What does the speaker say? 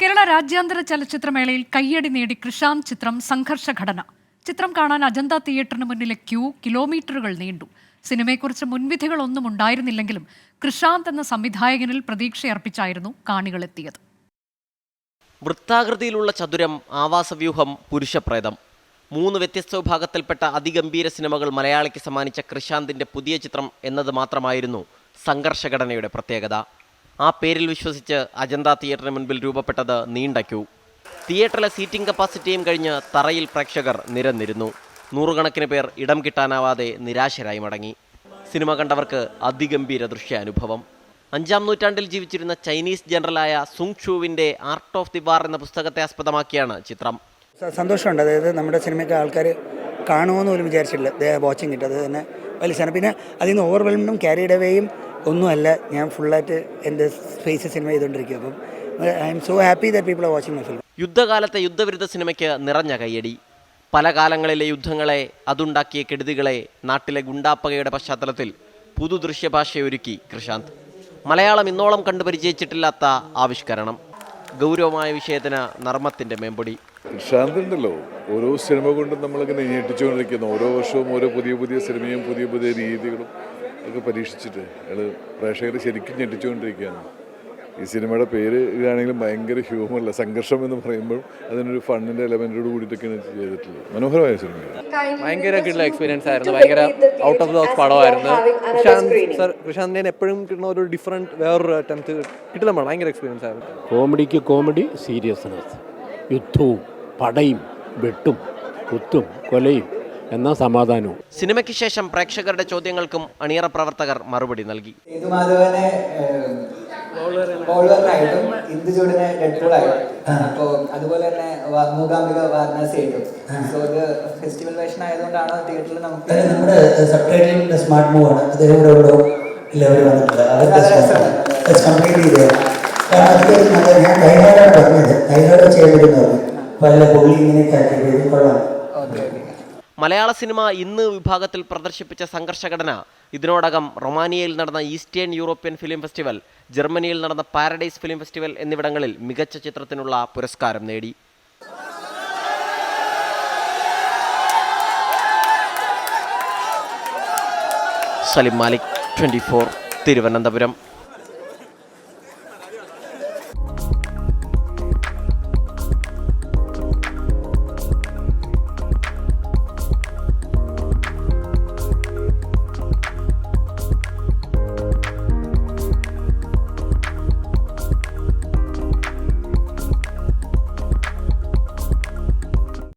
കേരള രാജ്യാന്തര ചലച്ചിത്രമേളയിൽ കയ്യടി നേടി കൃഷാന്ത് ചിത്രം സംഘർഷഘടന. ചിത്രം കാണാൻ അജന്ത തിയേറ്ററിന് മുന്നിലെ ക്യൂ കിലോമീറ്ററുകൾ നീണ്ടു. സിനിമയെക്കുറിച്ച് മുൻവിധികളൊന്നും ഉണ്ടായിരുന്നില്ലെങ്കിലും കൃഷാന്ത് എന്ന സംവിധായകനിൽ പ്രതീക്ഷയർപ്പിച്ചായിരുന്നു കാണികളെത്തിയത്. വൃത്താകൃതിയിലുള്ള ചതുരം ആവാസവ്യൂഹം പുരുഷപ്രേതം. മൂന്ന് വ്യത്യസ്ത വിഭാഗത്തിൽപ്പെട്ട അതിഗംഭീര സിനിമകൾ മലയാളിക്ക് സമ്മാനിച്ച കൃഷാന്തിന്റെ പുതിയ ചിത്രം എന്നത് മാത്രമായിരുന്നു സംഘർഷഘടനയുടെ പ്രത്യേകത. ആ പേരിൽ വിശ്വസിച്ച് അജന്ത തിയേറ്ററിന് മുൻപിൽ രൂപപ്പെട്ടത് നീണ്ട ക്യൂ തിയേറ്ററിലെ സീറ്റിംഗ് കപ്പാസിറ്റിയും കഴിഞ്ഞ് തറയിൽ പ്രേക്ഷകർ നിരന്നിരുന്നു. നൂറുകണക്കിന് പേർ ഇടം കിട്ടാനാവാതെ നിരാശരായി മടങ്ങി. സിനിമ കണ്ടവർക്ക് അതിഗംഭീര ദൃശ്യാനുഭവം. അഞ്ചാം നൂറ്റാണ്ടിൽ ജീവിച്ചിരുന്ന ചൈനീസ് ജനറലായ സുങ് ഷൂവിന്റെ ആർട്ട് ഓഫ് ദി വാർ എന്ന പുസ്തകത്തെ ആസ്പദമാക്കിയാണ് ചിത്രം. സന്തോഷമുണ്ട്. അതായത് നമ്മുടെ സിനിമയ്ക്ക് ആൾക്കാർ കാണുമെന്ന് പോലും വിചാരിച്ചിട്ടില്ല. വാച്ചിങ് ഇട്ട് അത് തന്നെ വലിയ സാധനം. പിന്നെ അതിൽ നിന്ന് ഓവർവെൽമും ക്യാരിഡ് അവേയും ഒന്നുമല്ല ഞാൻ ഫുള്ളായിട്ട് എന്റെ സ്പേസ് സിനിമ ചെയ്തുകൊണ്ടിരിക്കുക അപ്പം I'm so happy that people are watching my film യുദ്ധകാലത്തെ യുദ്ധവിരുദ്ധ സിനിമയ്ക്ക് നിറഞ്ഞ കയ്യടി. പല കാലങ്ങളിലെ യുദ്ധങ്ങളെ അതുണ്ടാക്കിയ കെടുതികളെ നാട്ടിലെ ഗുണ്ടാപ്പകയുടെ പശ്ചാത്തലത്തിൽ പുതു പുതുദൃശ്യഭാഷയൊരുക്കി കൃഷാന്ത്. മലയാളം ഇന്നോളം കണ്ടു പരിചയിച്ചിട്ടില്ലാത്ത ആവിഷ്കരണം. ഗൗരവമായ വിഷയത്തിന് നർമ്മത്തിന്റെ മേമ്പൊടി. ഉണ്ടല്ലോ ഓരോ സിനിമ കൊണ്ടും നമ്മളിങ്ങനെ ഞെട്ടിച്ചുകൊണ്ടിരിക്കുന്നു. ഓരോ വർഷവും ഓരോ പുതിയ പുതിയ സിനിമയും പുതിയ പുതിയ രീതികളും. ഒക്കെ പരീക്ഷിച്ചിട്ട്. അയാൾ പ്രേക്ഷകരെ ശരിക്കും ഞെട്ടിച്ചുകൊണ്ടിരിക്കുകയാണ്. ഈ സിനിമയുടെ പേര് ഇതാണെങ്കിലും ഭയങ്കര ഹ്യൂമറല്ല സംഘർഷം എന്ന് പറയുമ്പോൾ അതിനൊരു ഫണ്ണിന്റെ എലമെന്റോട് കൂടിയിട്ടൊക്കെയാണ് ചെയ്തിട്ടുള്ളത്. മനോഹരമായ സിനിമ ഭയങ്കര കിട്ടുന്ന എക്സ്പീരിയൻസ് ആയിരുന്നു. ഭയങ്കര ഔട്ട് ഓഫ് ബോക്സ് പടമായിരുന്നു. പ്രശാന്ത് സർ പ്രശാന്തിനെ എപ്പോഴും കിട്ടുന്ന ഒരു ഡിഫറെന്റ് വേറൊരു അറ്റംപ്റ്റ് കിട്ടില്ല ഭയങ്കര എക്സ്പീരിയൻസ് ആയിരുന്നു. കോമഡിക്ക് കോമഡി സീരിയസ്നെസ് യുദ്ധവും പടയും വെട്ടും കുത്തും കൊലയും. എന്നാ സമാധാനവും. സിനിമയ്ക്ക് ശേഷം പ്രേക്ഷകരുടെ ചോദ്യങ്ങൾക്കും അണിയറ പ്രവർത്തകർ മറുപടി നൽകി. സേതുമാധവനെ ബോൾവറിനായിട്ടും ഇന്ദുചൂടിനെ ഡെഡ്പൂളായിട്ടും. അപ്പോൾ അതുപോലെ തന്നെ വാ- മൂകാംബിക വാരണാസി ആയിട്ടും സോ ഇത് ഫെസ്റ്റിവൽ വേഷൻ ആയതുകൊണ്ടാണ് തിയേറ്ററിൽ നമുക്ക് നമ്മുടെ സബ് ടൈറ്റിലിന്റെ സ്മാർട്ട് മൂവ് ആണ് അത് ഇവിടെ ഇവിടെ എല്ലാവരും വന്നിട്ടുണ്ട് അതൊക്കെ കംപ്ലീറ്റ് ചെയ്ത്. കാരണം അതൊക്കെ നല്ല ഞാൻ കൈകാടാണ് പറഞ്ഞത്. കൈകാട് ചെയ്യപ്പെടുന്നു പറഞ്ഞു അപ്പോൾ അല്ല പുള്ളി ഇങ്ങനെയൊക്കെ ആക്കിയത് കൊള്ളാം. Okay okay. മലയാള സിനിമ ഇന്ന് വിഭാഗത്തിൽ പ്രദർശിപ്പിച്ച സംഘർഷഘടന ഇതിനോടകം റൊമാനിയയിൽ നടന്ന ഈസ്റ്റേൺ യൂറോപ്യൻ ഫിലിം ഫെസ്റ്റിവൽ ജർമ്മനിയിൽ നടന്ന പാരഡൈസ് ഫിലിം ഫെസ്റ്റിവൽ എന്നിവിടങ്ങളിൽ മികച്ച ചിത്രത്തിനുള്ള പുരസ്കാരം നേടി. സലിം മാലിക് ട്വന്റി തിരുവനന്തപുരം.